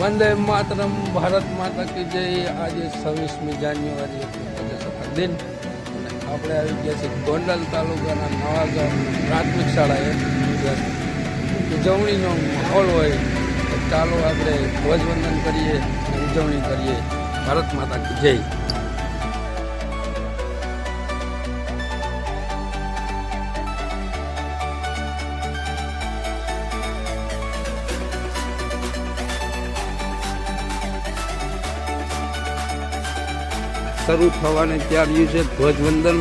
વંદે માતરમ, ભારત માતા કે જય. આજે છવ્વીસમી જાન્યુઆરી પ્રજાસત્તાક દિન અને આપણે આવી ગયા છીએ ગોંડલ તાલુકાના નવા પ્રાથમિક શાળાએ. ઉજવણીનો માહોલ હોય, તો ચાલો આપણે ધ્વજવંદન કરીએ અને ઉજવણી કરીએ. ભારત માતા કી જય. શરૂ થવાને ત્યાર દિવસે ધ્વજવંદન.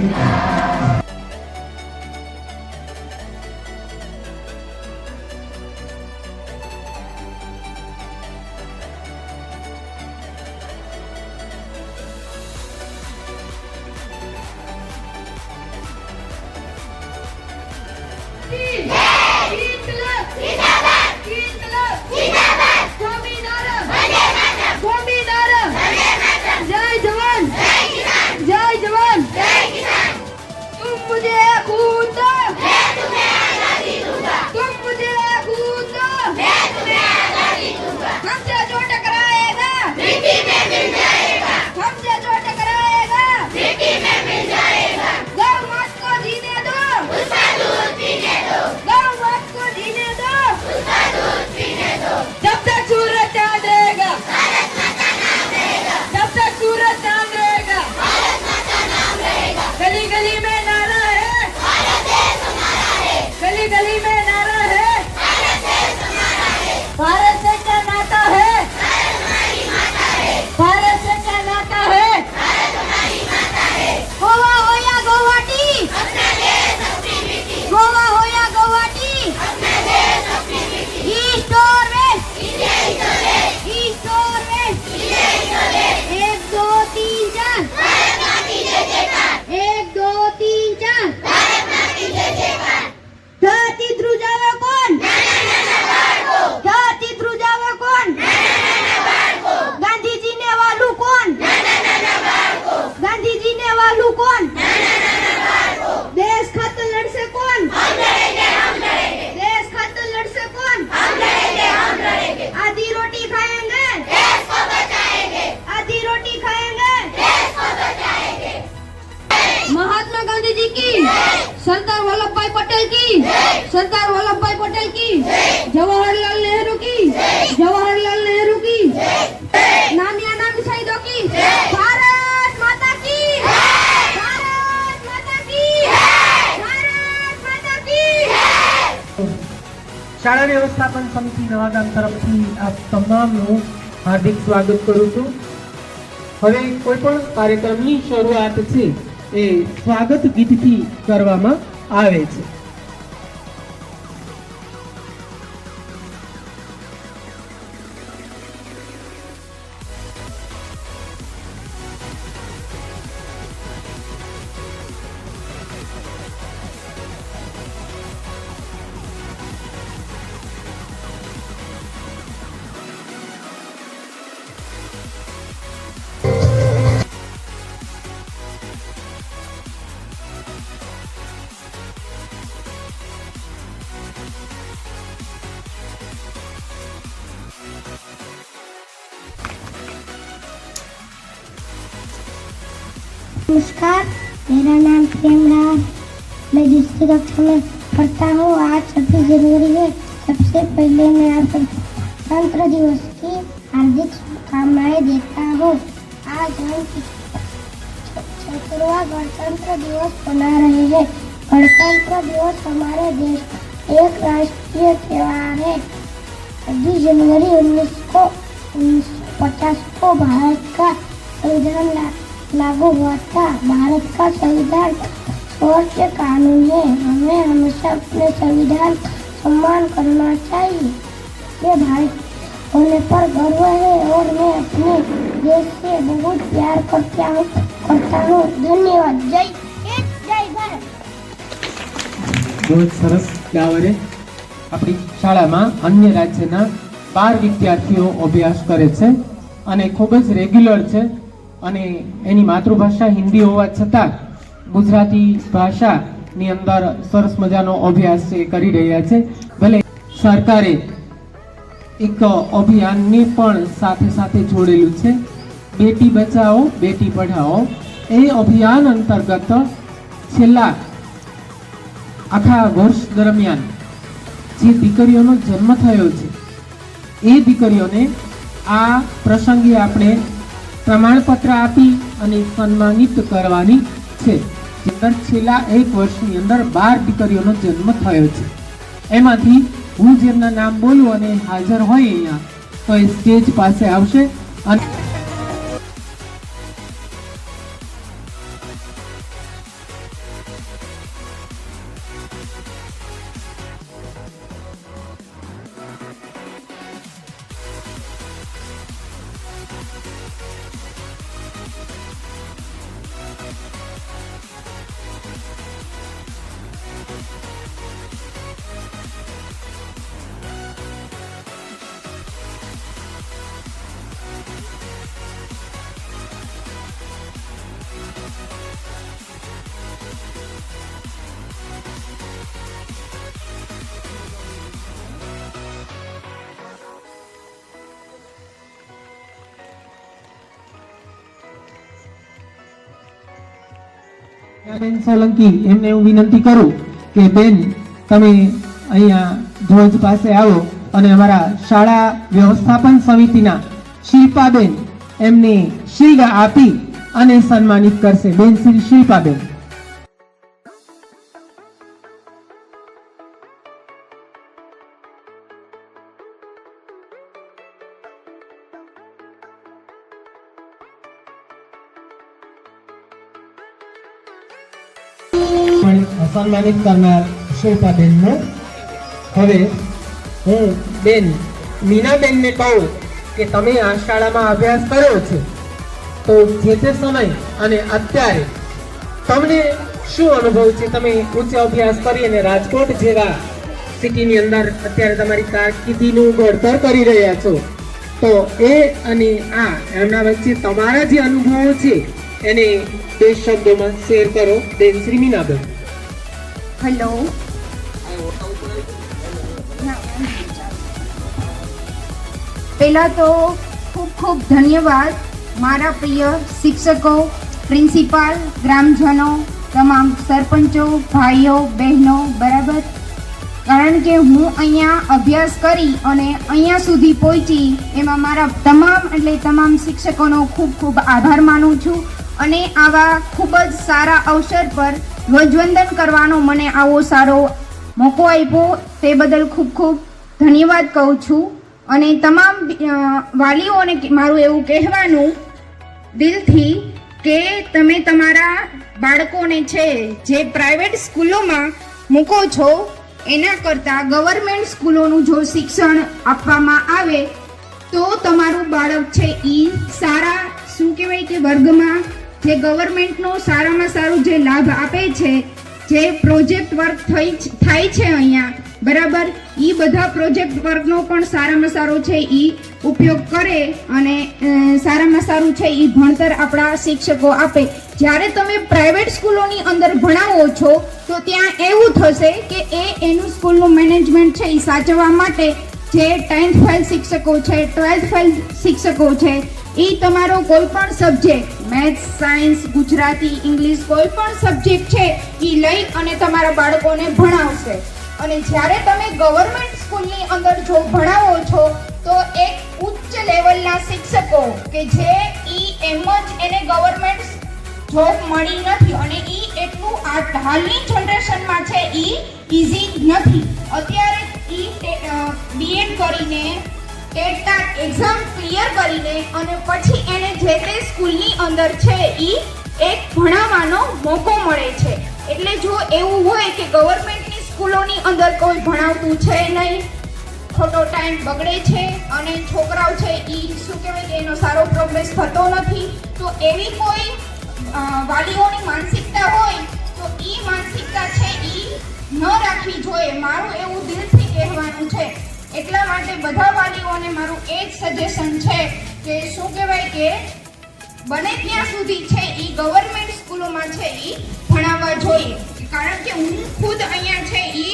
tonight. શાળા વ્યવસ્થાપન સમિતિ નવાગામ તરફથી આપ તમામનું હાર્દિક સ્વાગત કરું છું. હવે કોઈ પણ કાર્યક્રમની શરૂઆત છે એ સ્વાગત ગીતથી કરવામાં આવે છે. नमस्कार, मेरा नाम प्रेम राज मैं जिसकी कक्षा में पढ़ता हूँ, आज छब्बीस जनवरी है, सबसे पहले मैं आप गणतंत्र दिवस की हार्दिक शुभकामनाएँ देता हूँ। आज हम छठवा गणतंत्र दिवस मना रहे हैं। गणतंत्र दिवस हमारे देश एक राष्ट्रीय त्यौहार है। छब्बीस जनवरी उन्नीस को उन्नीस पचास को भारत का संविधान लागू हुआ था भारत का संविधान सर्वोच्च कानून है हमें हमेशा अपने संविधान का सम्मान करना चाहिए ये भारत होने पर गर्व है और मैं अपने देश से बहुत प्यार करता हूँ करता हूँ धन्यवाद जय हिंद, जय भारत બહુ જ સરસ ગાવરે આપણી શાળામાં અન્ય રાજ્યના બાર વિદ્યાર્થીઓ અભ્યાસ કરે છે અને ખૂબ જ રેગ્યુલર છે અને એની માતૃભાષા હિન્દી હોવા છતાં ગુજરાતી ભાષાની અંદર સરસ મજાનો અભ્યાસ એ કરી રહ્યા છે. ભલે સરકારે એક અભિયાનને પણ સાથે સાથે જોડેલું છે. બેટી બચાવો, બેટી પઢાઓ. એ અભિયાન અંતર્ગત છેલ્લા આખા વર્ષ દરમિયાન જે દીકરીઓનો જન્મ થયો છે, એ દીકરીઓને આ પ્રસંગે આપણે પ્રમાણપત્ર આપી અને સન્માનિત કરવાની છે. જે છેલ્લા એક વર્ષની અંદર બાર દીકરીઓનો જન્મ થયો છે. એમાંથી હું જેમના નામ બોલું અને હાજર હોય અહીંયા, તો એ સ્ટેજ પાસે આવશે અને બેન સોલંકી, એમને હું વિનંતી કરું કે બેન, તમે અહીંયા ધ્વજ પાસે આવો અને અમારા શાળા વ્યવસ્થાપન સમિતિના શિલ્પાબેન એમને શિલ્ડ આપી અને સન્માનિત કરશે. બેન, શ્રી શિલ્પાબેન. સન્માનિત કરનાર શિલ્પાબેનનો. હવે હું બેન, મીનાબેનને કહું કે તમે આ શાળામાં અભ્યાસ કર્યો છે, તો જે તે સમય અને અત્યારે તમને શું અનુભવ છે? તમે ઉચ્ચ અભ્યાસ કરી અને રાજકોટ જેવા સિટીની અંદર અત્યારે તમારી કારકિર્દીનું ઘડતર કરી રહ્યા છો. તો એ અને આ એમના વચ્ચે તમારા જે અનુભવો છે, એને બે શબ્દોમાં શેર કરો. બેન, શ્રી મીનાબેન. હેલો. પહેલા તો ખૂબ ખૂબ ધન્યવાદ મારા પ્રિય શિક્ષકો, પ્રિન્સિપાલ, ગ્રામજનો, તમામ સરપંચો, ભાઈઓ, બહેનો, બરાબર? કારણ કે હું અહીંયા અભ્યાસ કરી અને અહીંયા સુધી પહોંચી, એમાં મારા તમામ એટલે તમામ શિક્ષકોનો ખૂબ ખૂબ આભાર માનું છું અને આવા ખૂબ જ સારા અવસર પર ધ્વજવંદન કરવાનો મને આવો સારો મોકો આપ્યો. તે બદલ ખૂબ ખૂબ ધન્યવાદ કહું છું. અને તમામ વાલીઓને મારું એવું કહેવાનું દિલથી કે તમે તમારા બાળકોને છે, જે પ્રાઇવેટ સ્કૂલોમાં મૂકો છો, એના કરતાં ગવર્મેન્ટ સ્કૂલોનું જો શિક્ષણ આપવામાં આવે, તો તમારું બાળક છે એ સારા, શું કહેવાય કે, વર્ગમાં જે ગવર્મેન્ટનો સારામાં સારું જે લાભ આપે છે, જે પ્રોજેક્ટ વર્ક થઈ થાય છે અહીંયા, બરાબર? એ બધા પ્રોજેક્ટ વર્કનો પણ સારામાં સારો છે એ ઉપયોગ કરે અને સારામાં સારું છે એ ભણતર આપણા શિક્ષકો આપે. જ્યારે તમે પ્રાઇવેટ સ્કૂલોની અંદર ભણાવો છો, તો ત્યાં એવું થશે કે એ એનું સ્કૂલનું મેનેજમેન્ટ છે એ સાચવવા માટે જે ટેન્થ ફેલ શિક્ષકો છે, ટ્વેલ્થ ફેલ શિક્ષકો છે એ તમારો કોઈ પણ subject maths science Gujarati English કોઈ પણ સબ્જેક્ટ છે એ લઈ અને તમારા બાળકોને ભણાવશે. અને જ્યારે તમે ગવર્મેન્ટ સ્કૂલની અંદર જો ભણાવો છો, તો એક ઉચ્ચ લેવલના શિક્ષકો કે જે ઈ એમ જ એને ગવર્મેન્ટ જોબ મળી નથી અને ઈ એટલું આ હાલની જનરેશનમાં છે, ઈ ઇઝી નથી. અત્યારે ઈ બીએડ કરીને ટેટ એક્ઝામ ક્લિયર કરીને અને પછી એને જે તે સ્કૂલની અંદર છે એ એક ભણાવવાનો મોકો મળે છે. એટલે જો એવું હોય કે ગવર્મેન્ટની સ્કૂલોની અંદર કોઈ ભણાવતું છે નહીં, ખોટો ટાઈમ બગડે છે અને છોકરાઓ છે એ શું કહેવાય કે એનો સારો પ્રોગ્રેસ થતો નથી, તો એવી કોઈ વાલીઓની માનસિકતા હોય, તો એ માનસિકતા છે એ ન રાખવી જોઈએ. મારું એવું દિલથી કહેવાનું છે એટલા માટે બધા વાલીઓને મારું એ જ સજેશન છે કે શું કહેવાય કે બને ત્યાં સુધી છે એ ગવર્મેન્ટ સ્કૂલોમાં છે એ ભણાવવા જોઈએ. કારણ કે હું ખુદ અહીંયા છે એ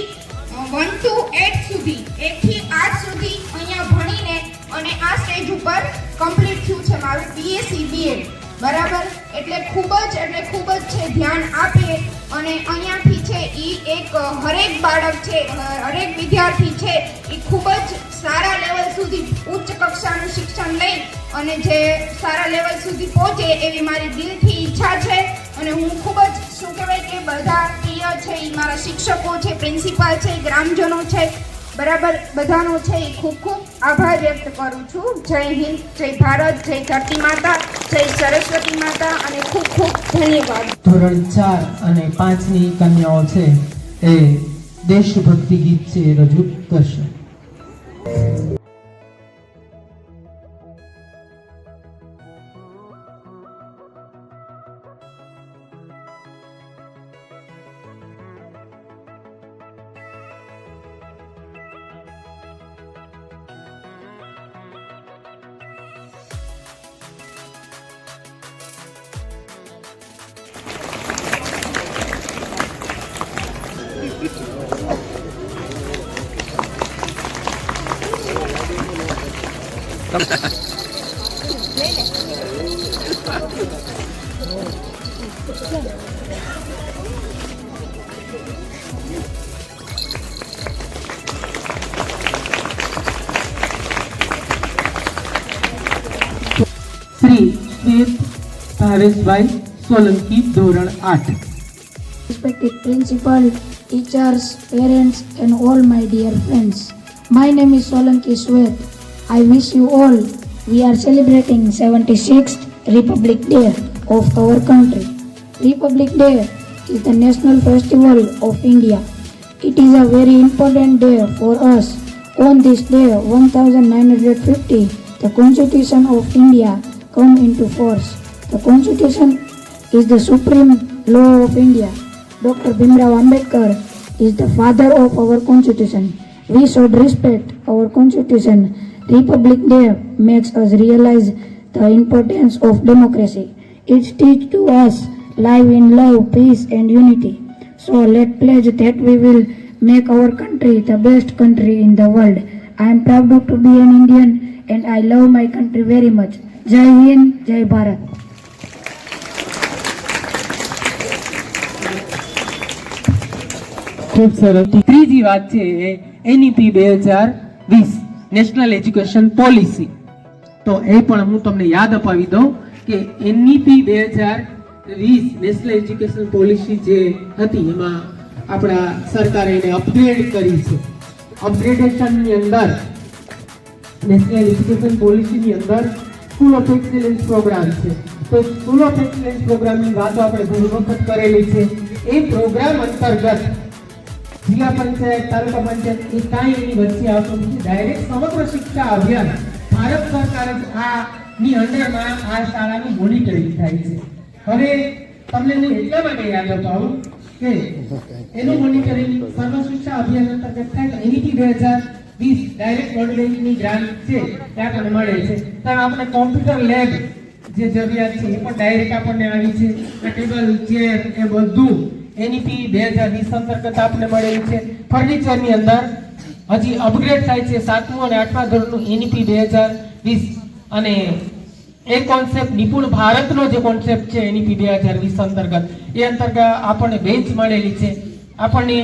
વન ટુ એટ સુધી એકથી આઠ સુધી અહીંયા ભણીને અને આ સ્ટેજ ઉપર કમ્પ્લીટ થયું છે મારું બીએસસી બીએડ બરાબર? એટલે ખૂબ જ, એટલે ખૂબ જ છે, ધ્યાન આપીએ અને અહીંયાથી છે એ એક હરેક બાળક છે હરેક વિદ્યાર્થી છે એ ખૂબ જ સારા લેવલ સુધી ઉચ્ચ કક્ષાનું શિક્ષણ લઈ અને જે સારા લેવલ સુધી પહોંચે એવી મારી દિલથી ઈચ્છા છે. અને હું ખૂબ જ, શું કહેવાય કે, બધા પ્રિય છે એ મારા શિક્ષકો છે, પ્રિન્સિપાલ છે, ગ્રામજનો છે, બરાબર? બધાનો છે એ ખૂબ ખૂબ આભાર વ્યક્ત કરું છું. જય હિન્દ, જય ભારત, જય ધરતી માતા, જય સરસ્વતી માતા અને ખૂબ ખૂબ ધન્યવાદ. ધોરણ ચાર અને પાંચની કન્યાઓ છે એ દેશભક્તિ ગીત છે રજૂ કરશે. શ્રી ભાવેશભાઈ સોલંકી ધોરણ આઠ principal, teachers, parents, and all my dear friends. My name is Solanki Swet. I wish you all. We are celebrating 76th Republic Day of our country. Republic Day is the national festival of India. It is a very important day for us. On this day, 1950, the Constitution of India come into force. The Constitution is the supreme law of India. Dr. Bhimrao Ambedkar is the father of our constitution. We should respect our constitution. Republic Day makes us realize the importance of democracy. It teaches to us live in love, peace and unity. So let pledge that we will make our country the best country in the world. I am proud to be an Indian and I love my country very much. Jai Hind, Jai Bharat. ખૂબ સરસ. ત્રીજી વાત છે NEP બે હજાર વીસ national education policy તો એ પણ હું તમને યાદ અપાવી દઉં કે એનઈપી બે હજાર વીસ નેશનલ એજ્યુકેશન પોલિસી જે હતી, એમાં આપણા સરકારે એને અપગ્રેડ કરી છે. અપગ્રેડેશનની અંદર નેશનલ એજ્યુકેશન પોલિસીની અંદર સ્કૂલ ઓફ એક્સેલન્સ પ્રોગ્રામ છે. તો સ્કૂલ ઓફ એક્સેલન્સ પ્રોગ્રામની વાતો આપણે ઘણી વખત કરેલી છે. એ પ્રોગ્રામ અંતર્ગત જિલ્લા પંચાયત, તાલુકા પંચાયત એ કાંઈ એની વચ્ચે આવતું નથી. ડાયરેક્ટ સમગ્ર શિક્ષા અભિયાન ભારત સરકાર આ ની અંડરમાં આ શાળાનું મોનિટરિંગ થાય છે. હવે તમને હું એટલા માટે યાદ અપાવું કે એનું મોનિટરિંગ સર્વ શિક્ષા અભિયાન અંતર્ગત થાય તો એની બે હજાર વીસ ડાયરેક્ટ વર્લ્ડ બેંકની ગ્રાન્ટ છે, ત્યાં આપણને મળે છે. ત્યાં આપણે કોમ્પ્યુટર લેબ જે જરૂરિયાત છે એ પણ ડાયરેક્ટ આપણને આવી છે. ટેબલ ચેર એ બધું એનઈપી બે હજાર વીસ અંતર્ગત આપને મળેલી છે. ફર્નિચરની અંદર હજી અપગ્રેડ થાય છે સાતમું અને આઠમા ધોરણનું એનઈપી બે હજાર વીસ. અને એ કોન્સેપ્ટ નિપુણ ભારતનો જે કોન્સેપ્ટ છે એનઈપી બે હજાર વીસ અંતર્ગત. એ અંતર્ગત આપણને બેન્ચ મળેલી છે. આપણને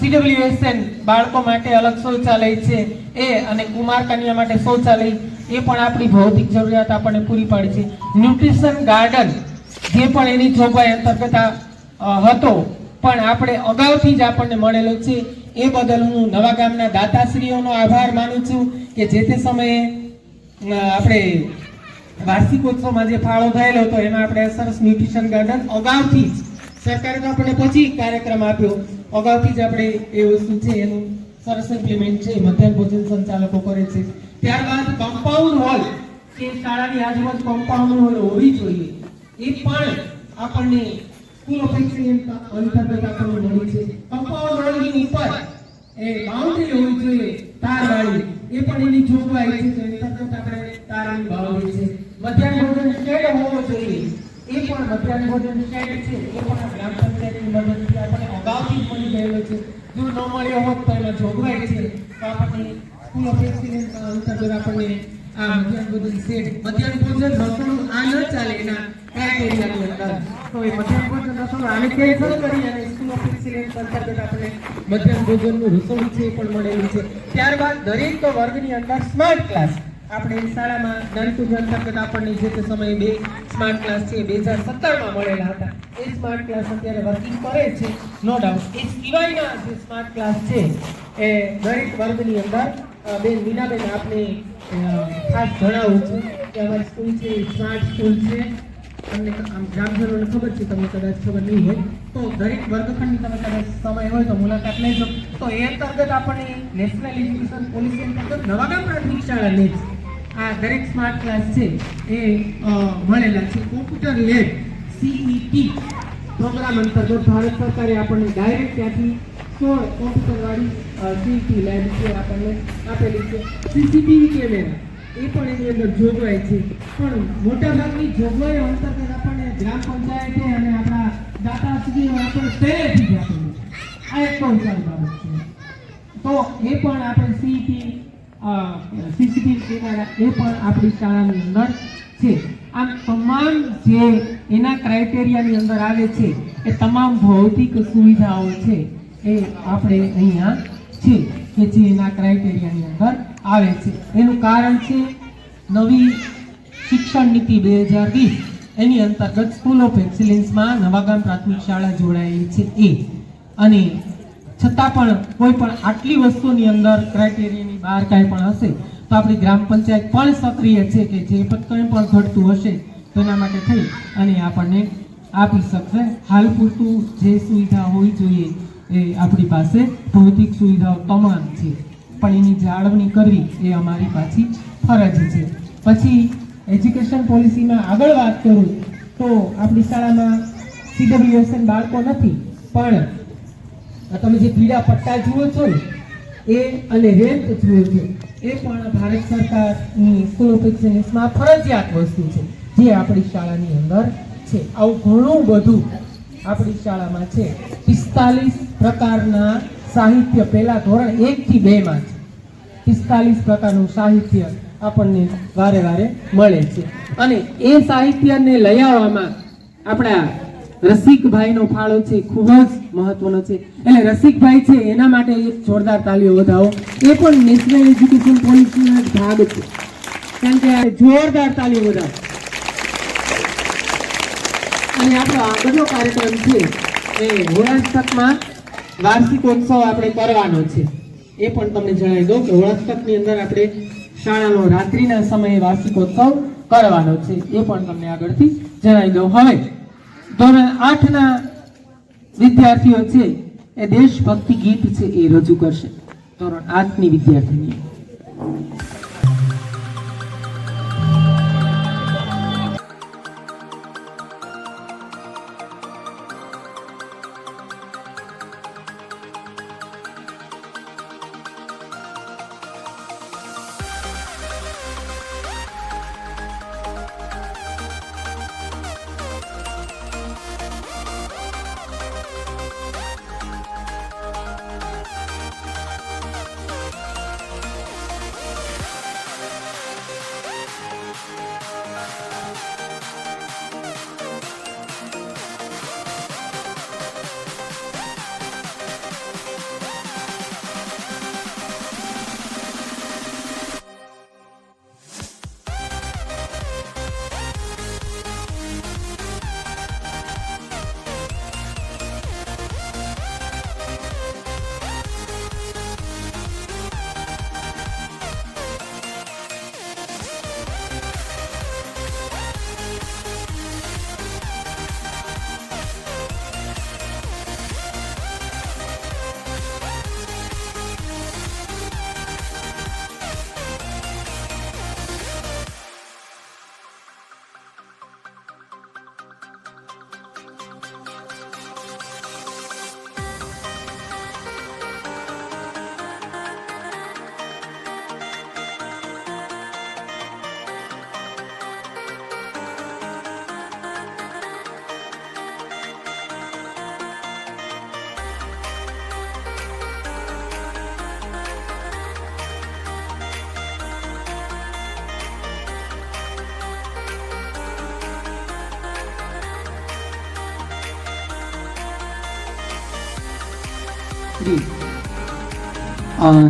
સીડબ્લ્યુએસએન બાળકો માટે અલગ શૌચાલય છે. એ અને કુમાર કન્યા માટે શૌચાલય. એ પણ આપણી ભૌતિક જરૂરિયાત આપણને પૂરી પાડે છે. ન્યુટ્રિશન ગાર્ડન જે પણ એની જોગવાઈ અંતર્ગત આ, હતો. પણ આપણે અગાઉથી જ આપણને મળેલો છે. એ બદલ હું નવા ગામના દાતાશ્રીઓનો આભાર માનું છું કે જે તે સમયે આપણે વાર્ષિકોત્સવમાં જે ફાળો થયેલો હતો, એમાં આપણે સરસ ન્યુટ્રિશન ગાર્ડન અગાઉથી જ સરકારે તો આપણને પછી કાર્યક્રમ આપ્યો. અગાઉથી જ આપણે એ વસ્તુ છે, એનું સરસ ઇમ્પ્લિમેન્ટ છે, મધ્યાહન ભોજન સંચાલકો કરે છે. ત્યારબાદ કમ્પાઉન્ડ હોલ કે શાળાની આજુબાજુ કમ્પાઉન્ડ હોલ હોવી જોઈએ. એ પણ આપણને સ્કૂલ ઓફ એક્સિલન્સ અંતર્ગત મળી છે. કમ્પાઉન્ડ એ પણ એની જોગવાઈ છે તો છે. એ પણ મધ્યાહન ભોજન શેડ છે. જો ન મળ્યો જોગવાઈ છે. તો આપણને સ્કૂલ ઓફ એક્સિલન્સ આપણને આપણે શાળામાં જ્ઞાનકુંજ અંતર્ગત આપણને જે તે સમયે બે સ્માર્ટ ક્લાસ છે બે હજાર સત્તરમાં મળેલા હતા. એ સ્માર્ટ ક્લાસ અત્યારે વર્કિંગ કરે છે નો એ સિવાયના જે સ્માર્ટ ક્લાસ છે, એ દરેક વર્ગની અંદર બેન, મીનાબેન, આપને ખાસ જણાવું છું કે અમારી સ્કૂલ છે સ્માર્ટ સ્કૂલ છે. તમને આમ ગ્રામજનોને ખબર છે, તમને કદાચ ખબર નહીં હોય. તો દરેક વર્ગખંડની તમે કદાચ સમય હોય તો મુલાકાત લેજો. તો એ અંતર્ગત આપણને નેશનલ એજ્યુકેશન પોલિસી અંતર્ગત નવાગામ પ્રાથમિક શાળા લે છે. આ દરેક સ્માર્ટ ક્લાસ છે, એ મળેલા છે. કોમ્પ્યુટર લેબ સીઈટી પ્રોગ્રામ અંતર્ગત ભારત સરકારે આપણને ડાયરેક્ટ ત્યાંથી સોળ કોમ્પ્યુટરવાળી સીટી છે આપણને આપેલી છે સીસીટીવી કેમેરા એ પણ એની અંદર જોગવાઈ છે પણ મોટાભાગની જોગવાઈઓ અંતર્ગત આપણને ગ્રામ પંચાયતે અને આપણા દાતા સુધી પહેલેથી જ આપેલું આ એક પણ સારી બાબત છે તો એ પણ આપણે સીટી સીસીટીવી કેમેરા એ પણ આપણી શાળાની અંદર છે આમ તમામ જે એના ક્રાઇટેરિયાની અંદર આવે છે એ તમામ ભૌતિક સુવિધાઓ છે એ આપણે અહીંયા છે કે જે એના ક્રાઇટેરિયાની અંદર આવે છે. એનું કારણ છે નવી શિક્ષણ નીતિ બે હજાર વીસ. એની અંતર્ગત સ્કૂલ ઓફ એક્સિલન્સમાં નવાગામ પ્રાથમિક શાળા જોડાયેલી છે એ. અને છતાં પણ કોઈ પણ આટલી વસ્તુની અંદર ક્રાઇટેરિયાની બહાર કાંઈ પણ હશે, તો આપણી ગ્રામ પંચાયત પણ સક્રિય છે કે જે કંઈ પણ ઘટતું હશે તો એના માટે થઈ અને આપણને આપી શકશે. હાલ પૂરતું જે સુવિધા હોવી જોઈએ એ આપણી પાસે ભૌતિક સુવિધાઓ તમામ છે. પણ એની જાળવણી કરવી એ અમારી પાછી ફરજ છે. પછી એજ્યુકેશન પોલિસીમાં આગળ વાત કરું તો આપણી શાળામાં સીડબ્લ્યુએસએન બાળકો નથી, પણ તમે જે પીળા પટ્ટા જુઓ છો ને, એ અને રેમ્પ જુઓ છો, એ પણ ભારત સરકારની સ્કૂલ ઓફ એક્સેલન્સમાં ફરજિયાત વસ્તુ છે, જે આપણી શાળાની અંદર છે. આવું ઘણું બધું આપણી શાળામાં છે. પિસ્તાલીસ પ્રકારના સાહિત્ય, પહેલા ધોરણ એક થી બે માં છે. પિસ્તાલીસ પ્રકારનું સાહિત્ય આપણને વારે વારે મળે છે. અને એ સાહિત્યને લઈ આવવામાં આપણા રસિકભાઈનો ફાળો છે, ખૂબ જ મહત્વનો છે. એટલે રસિકભાઈ છે, એના માટે એક જોરદાર તાલીઓ વધાવો. એ પણ નેશનલ એજ્યુકેશન પોલિસીનો ભાગ છે. કારણ કે જોરદાર તાલીઓ વધાવો. અને આપણો આગળનો કાર્યક્રમ છે એ હોળાષ્ટકમાં વાર્ષિકોત્સવ આપણે કરવાનો છે. એ પણ તમને જણાવી દઉં કે હોળાષ્ટકની અંદર આપણે શાળાનો રાત્રિના સમયે વાર્ષિકોત્સવ કરવાનો છે. એ પણ તમને આગળથી જણાવી દઉં. હવે, ધોરણ આઠના વિદ્યાર્થીઓ છે એ દેશભક્તિ ગીત છે એ રજૂ કરશે. ધોરણ આઠની વિદ્યાર્થીની.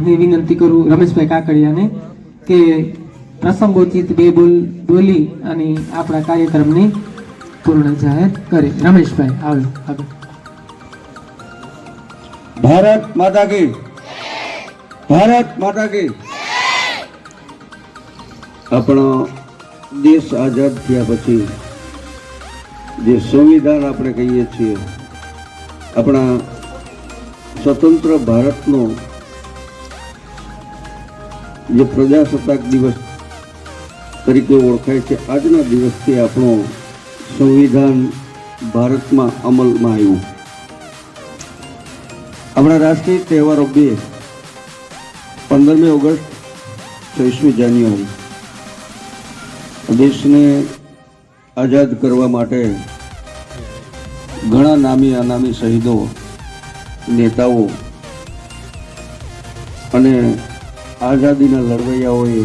ની વિનંતી કરું રમેશભાઈ કાકડિયાને કે પ્રસંગોચિત બે બોલ બોલી અને આપણા કાર્યક્રમને પૂર્ણ જાહેર કરે. રમેશભાઈ આવે આગળ ભારત માતા કી ભારત માતા કી આપણો દેશ આઝાદ થયા પછી જે સંવિધાન આપણે કહીએ છીએ, આપણા સ્વતંત્ર ભારતનો જે પ્રજાસત્તાક દિવસ તરીકે ઓળખાય છે, આજના દિવસથી આપણો સંવિધાન ભારતમાં અમલમાં આવ્યું. આપણા રાષ્ટ્રીય તહેવારો બે, પંદરમી ઓગસ્ટ ચોવીસમી જાન્યુઆરી. દેશને આઝાદ કરવા માટે ઘણા નામી અનામી શહીદો નેતાઓ અને આઝાદીના લડવૈયાઓએ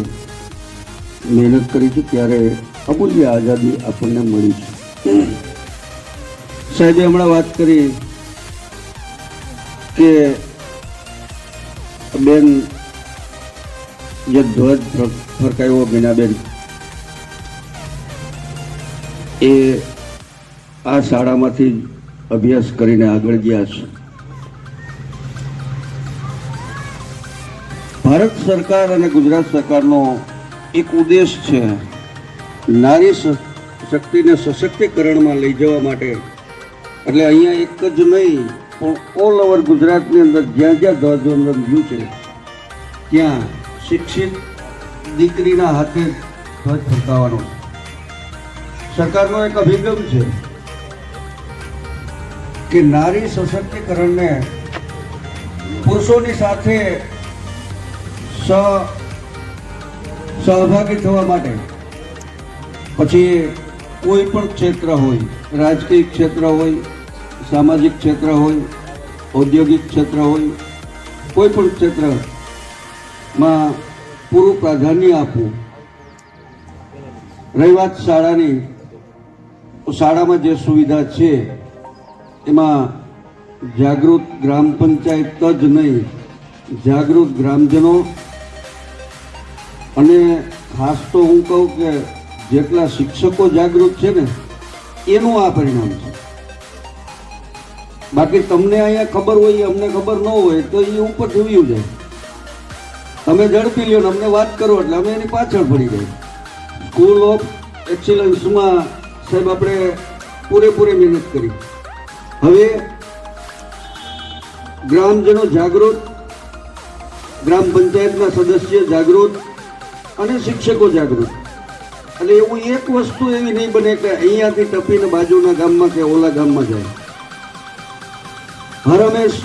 મહેનત કરી છે ત્યારે અમૂલ્ય આઝાદી આપણને મળી છે. સાહેબે હમણાં વાત કરી કે બેન જે ધ્વજ ફર- ફરકાયો બીનાબેન એ આ શાળામાંથી અભ્યાસ કરીને આગળ ગયા છે. ભારત સરકાર અને ગુજરાત સરકારનો એક ઉદ્દેશ છે નારી શક્તિને સશક્તિકરણમાં લઈ જવા માટે. એટલે અહીંયા એક જ નહીં, પણ ઓલ ઓવર ગુજરાતની અંદર જ્યાં જ્યાં ધ્વજવંદન થયું છે, ત્યાં શિક્ષિત દીકરીના હાથે ધ્વજ ફરકાવવાનો સરકારનો એક અભિગમ છે કે નારી સશક્તિકરણને પુરુષોની સાથે સહભાગી થવા માટે. પછી કોઈ પણ ક્ષેત્ર હોય, રાજકીય ક્ષેત્ર હોય, સામાજિક ક્ષેત્ર હોય, ઔદ્યોગિક ક્ષેત્ર હોય, કોઈ પણ ક્ષેત્રમાં પૂરું પ્રાધાન્ય આપવું. રહી વાત શાળાની શાળામાં જે સુવિધા છે, એમાં જાગૃત ગ્રામ પંચાયત જ નહીં, જાગૃત ગ્રામજનો અને ખાસ તો હું કહું કે જેટલા શિક્ષકો જાગૃત છે ને, એનું આ પરિણામ છે. બાકી તમને અહીંયા ખબર હોય, અમને ખબર ન હોય, તો એ ઉપર જોયું જાય. તમે ઝડપી લ્યો ને અમને વાત કરો એટલે અમે એની પાછળ પડી જાય સ્કૂલ ઓફ એક્સિલન્સમાં સાહેબ આપણે પૂરેપૂરી મહેનત કરી. હવે ગ્રામજનો જાગૃત, ગ્રામ પંચાયતના સદસ્ય જાગૃત અને શિક્ષકો જાગૃત. એટલે એવું એક વસ્તુ એવી નહીં બને કે અહીંયાથી ટપીને બાજુના ગામમાં કે ઓલા ગામમાં જાય. હર હંમેશ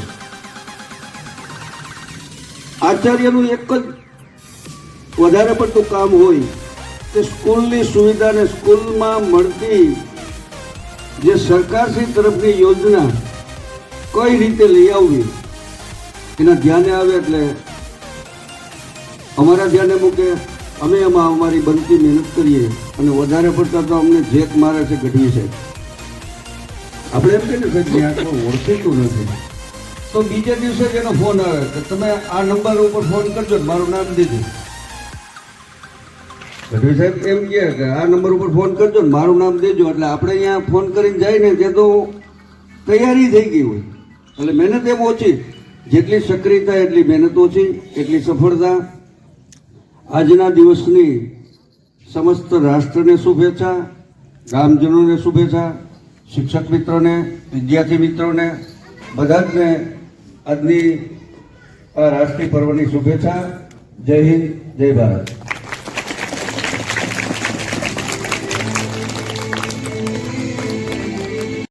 આચાર્યનું એક જ વધારે પડતું કામ હોય કે સ્કૂલની સુવિધાને સ્કૂલમાં મળતી જે સરકારશ્રી તરફની યોજના કઈ રીતે લઈ આવવી, એના ધ્યાને આવે એટલે અમારા ધ્યાને મૂકે અમે એમાં અમારી બનતી મહેનત કરીએ અને વધારે પડતા તો અમને જેક મારે છે ગઢવી છે આપણે એમ કહીએ મેં આટલો ઓળખીતું નથી. તો બીજા દિવસે જ એનો ફોન આવે કે તમે આ નંબર ઉપર ફોન કરજો મારું નામ દીધું. ગઢવી સાહેબ એમ કહે કે આ નંબર ઉપર ફોન કરજો ને મારું નામ દેજો, એટલે આપણે અહીંયા ફોન કરીને જાય ને તે તો તૈયારી થઈ ગઈ હોય. એટલે મહેનત એમ ઓછી. જેટલી સક્રિયતા, એટલી મહેનત ઓછી, એટલી સફળતા. આજના દિવસની સમસ્ત રાષ્ટ્રને શુભેચ્છા, ગામજનોને શુભેચ્છા, શિક્ષક મિત્રોને, વિદ્યાર્થી મિત્રોને બધા જને આજની રાષ્ટ્રીય પર્વની શુભેચ્છા. જય હિન્દ, જય ભારત.